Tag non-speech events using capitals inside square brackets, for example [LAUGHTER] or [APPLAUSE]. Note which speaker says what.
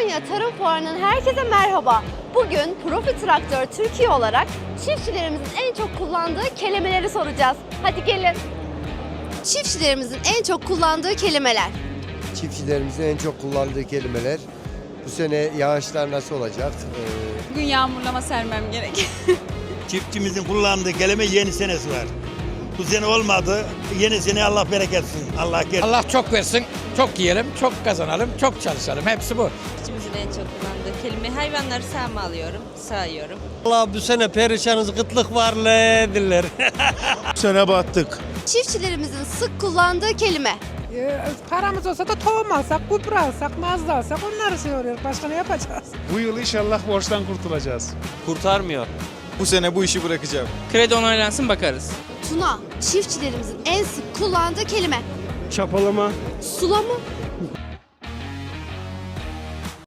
Speaker 1: Konya Tarım Fuarı'nın herkese merhaba. Bugün Profi Traktör Türkiye olarak çiftçilerimizin en çok kullandığı kelimeleri soracağız. Hadi gelin. Çiftçilerimizin en çok kullandığı kelimeler.
Speaker 2: çiftçilerimizin en çok kullandığı kelimeler. Bu sene yağışlar nasıl olacak? Ee,
Speaker 3: Bugün yağmurlama sermem gerek. [LAUGHS]
Speaker 4: Çiftçimizin kullandığı kelime yeni senesi var. Bu sene olmadı. Yeni sene Allah bereketsin. Allah gel.
Speaker 5: Allah çok versin, çok yiyelim, çok kazanalım, çok çalışalım. Hepsi bu.
Speaker 6: Çiftçimizin en çok kullandığı kelime hayvanları sağma alıyorum, sağıyorum.
Speaker 7: Allah bu sene perişanız kıtlık var diller. [LAUGHS]
Speaker 8: Bu sene battık.
Speaker 1: Çiftçilerimizin sık kullandığı kelime.
Speaker 9: Ee, paramız olsa da tohum alsak, gübre alsak, mazda alsak onları söylüyoruz. Başka ne yapacağız?
Speaker 8: Bu yıl inşallah borçtan kurtulacağız.
Speaker 7: Kurtarmıyor.
Speaker 10: Bu sene bu işi bırakacağım.
Speaker 3: Kredi onaylansın bakarız.
Speaker 1: Tuna, çiftçilerimizin en sık kullandığı kelime.
Speaker 7: Çapalama.
Speaker 1: Sulama.